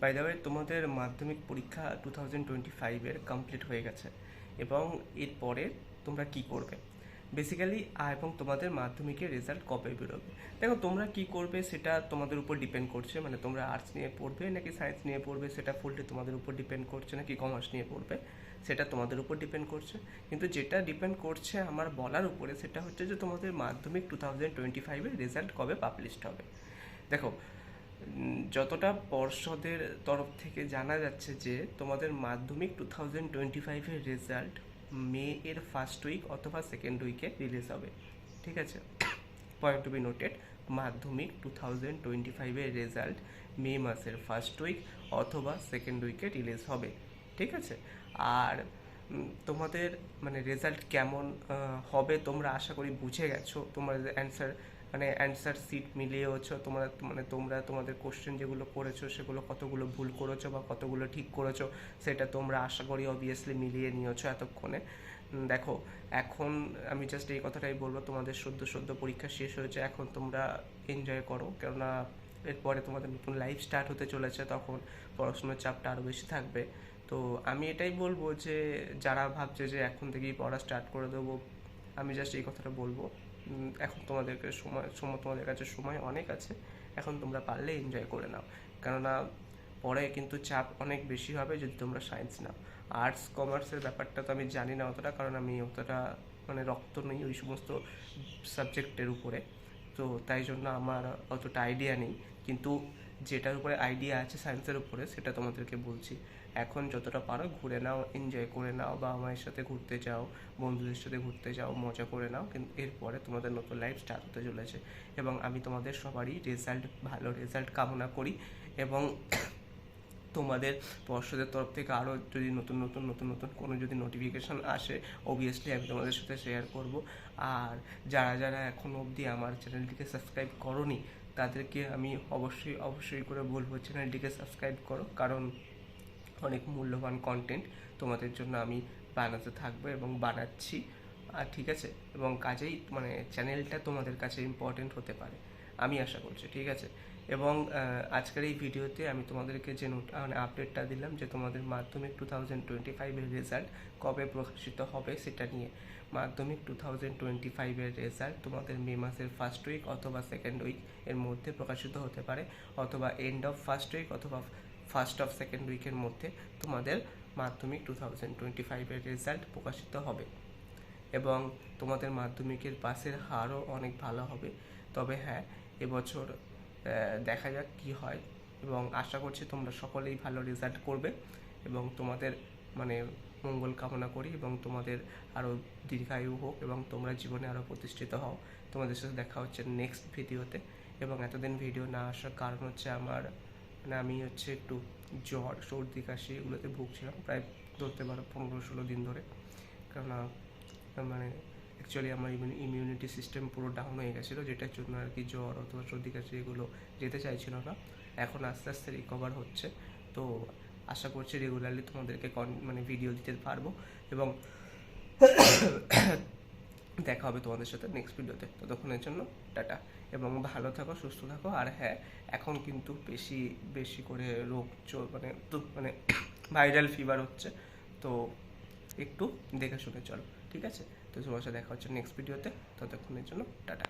By তোমাদের মাধ্যমিক পরীক্ষা টু থাউজেন্ড টোয়েন্টি ফাইভের কমপ্লিট হয়ে গেছে, এবং এরপরে তোমরা কি করবে? বেসিক্যালি এবং তোমাদের মাধ্যমিকের রেজাল্ট কবে বেরোবে? দেখো, তোমরা কি করবে সেটা তোমাদের উপর ডিপেন্ড করছে মানে তোমরা আর্টস নিয়ে পড়বে নাকি সায়েন্স নিয়ে পড়বে, সেটা ফুললি তোমাদের উপর ডিপেন্ড করছে নাকি কমার্স নিয়ে পড়বে, সেটা তোমাদের উপর ডিপেন্ড করছে। কিন্তু যেটা ডিপেন্ড করছে আমার বলার উপরে, সেটা হচ্ছে যে তোমাদের মাধ্যমিক টু থাউজেন্ড টোয়েন্টি ফাইভের রেজাল্ট কবে পাবলিশড হবে। দেখো যতটা পর্ষদের তরফ থেকে জানা যাচ্ছে যে তোমাদের মাধ্যমিক টু থাউজেন্ড টোয়েন্টি ফাইভের রেজাল্ট মে এর ফার্স্ট উইক অথবা সেকেন্ড উইকে রিলিজ হবে। ঠিক আছে? পয়েন্ট টু বি নোটেড মাধ্যমিক টু থাউজেন্ড টোয়েন্টি ফাইভের রেজাল্ট মে মাসের ফার্স্ট উইক অথবা সেকেন্ড উইকে রিলিজ হবে। ঠিক আছে? আর তোমাদের মানে রেজাল্ট কেমন হবে তোমরা আশা করি বুঝে গেছো। তোমার অ্যান্সার মানে অ্যান্সার সিট মিলিয়েওছো, তোমরা মানে তোমরা তোমাদের কোশ্চেন যেগুলো করেছ, সেগুলো কতগুলো ভুল করেছ বা কতগুলো ঠিক করেছ, সেটা তোমরা আশা করি অবভিয়াসলি মিলিয়ে নিয়েছো এতক্ষণে। দেখো, এখন আমি জাস্ট এই কথাটাই বলব, তোমাদের সদ্য সদ্য পরীক্ষা শেষ হয়েছে, এখন তোমরা এনজয় করো, কেননা এরপরে তোমাদের নতুন লাইফ স্টার্ট হতে চলেছে, তখন পড়াশোনার চাপটা আরও বেশি থাকবে। তো আমি এটাই বলব যে, যারা ভাবছে যে এখন থেকেই পড়া স্টার্ট করে দেবো, আমি জাস্ট এই কথাটা বলব। এখন তোমাদেরকে সময় সময়, তোমাদের কাছে সময় অনেক আছে। এখন তোমরা পারলে এনজয় করে নাও। কেননা পরে কিন্তু চাপ অনেক বেশি হবে যদি তোমরা সায়েন্স নাও। আর্টস কমার্সের ব্যাপারটা তো আমি জানি না অতটা, কারণ আমি অতটা মানে রক্ত নেই ওই সমস্ত সাবজেক্টের উপরে। তো তাই জন্য আমার অতটা আইডিয়া নেই। কিন্তু যেটার উপরে আইডিয়া আছে সায়েন্সের উপরে, সেটা তোমাদেরকে বলছি। এখন যতটা পারো ঘুরে নাও এনজয় করে নাও বা আমার সাথে ঘুরতে যাও, বন্ধুদের সাথে ঘুরতে যাও, মজা করে নাও, কিন্তু এরপরে তোমাদের নতুন লাইফ স্টার্ট হতে চলেছে। এবং আমি তোমাদের সবারই রেজাল্ট ভালো রেজাল্ট কামনা করি এবং তোমাদের পর্ষদের তরফ থেকে আরও যদি নতুন নতুন নতুন নতুন কোনো যদি নোটিফিকেশান আসে অবভিয়াসলি আমি তোমাদের সাথে শেয়ার করব। আর যারা যারা এখনও অবধি আমার চ্যানেলটিকে সাবস্ক্রাইব করনি, তাদেরকে আমি অবশ্যই অবশ্যই করে বলব চ্যানেলটিকে সাবস্ক্রাইব করো। কারণ অনেক মূল্যবান কন্টেন্ট তোমাদের জন্য আমি বানাতে থাকব এবং বানাচ্ছি। আর ঠিক আছে? এবং কাজেই মানে চ্যানেলটা তোমাদের কাছে ইম্পর্টেন্ট হতে পারে। আমি আশা করছি, ঠিক আছে? এবং আজকের এই ভিডিওতে আমি তোমাদেরকে যে মানে আপডেটটা দিলাম যে তোমাদের মাধ্যমিক টু থাউজেন্ড টোয়েন্টি ফাইভের রেজাল্ট কবে প্রকাশিত হবে সেটা নিয়ে। মাধ্যমিক টু থাউজেন্ড টোয়েন্টি ফাইভের রেজাল্ট তোমাদের মে মাসের ফার্স্ট উইক অথবা সেকেন্ড উইক এর মধ্যে প্রকাশিত হতে পারে, অথবা এন্ড অফ ফার্স্ট উইক অথবা ফার্স্ট অফ সেকেন্ড উইকের মধ্যে তোমাদের মাধ্যমিক টু থাউজেন্ড টোয়েন্টি ফাইভের রেজাল্ট প্রকাশিত হবে। এবং তোমাদের মাধ্যমিকের পাসের হারও অনেক ভালো হবে। তবে হ্যাঁ এবছর দেখা যাক কি হয়। এবং আশা করছি তোমরা সকলেই ভালো রেজাল্ট করবে এবং তোমাদের মানে মঙ্গল কামনা করি এবং তোমাদের আরও দীর্ঘায়ু হোক এবং তোমরা জীবনে আরও প্রতিষ্ঠিত হও। তোমাদের সাথে দেখা হচ্ছে নেক্সট ভিডিওতে এবং এতদিন ভিডিও না আসার কারণ হচ্ছে আমার মানে আমি হচ্ছে একটু জ্বর, সর্দি, কাশি এগুলোতে ভুগছিলাম প্রায় ধরতে পারো পনেরো ষোলো দিন ধরে। কেননা মানে অ্যাকচুয়ালি আমার ইমিউনিটি সিস্টেম পুরো ডাউন হয়ে গেছিল, যেটার জন্য আর কি জ্বর অথবা সর্দি, কাশি এগুলো যেতে চাইছিল না। এখন আস্তে আস্তে রিকভার হচ্ছে। তো আশা করছি রেগুলারলি তোমাদেরকে কন- মানে ভিডিও দিতে পারব এবং দেখা হবে তোমাদের সাথে নেক্সট ভিডিওতে ততক্ষণের জন্য টাটা। এবং ভালো থাকো, সুস্থ থাকো। আর হ্যাঁ এখন কিন্তু বেশি বেশি করে রোগ মানে মানে ভাইরাল ফিভার হচ্ছে। তো একটু দেখে শুনে চলো, ঠিক আছে? তো তোমার সাথে দেখা হচ্ছে নেক্সট ভিডিওতে ততক্ষণের জন্য টাটা।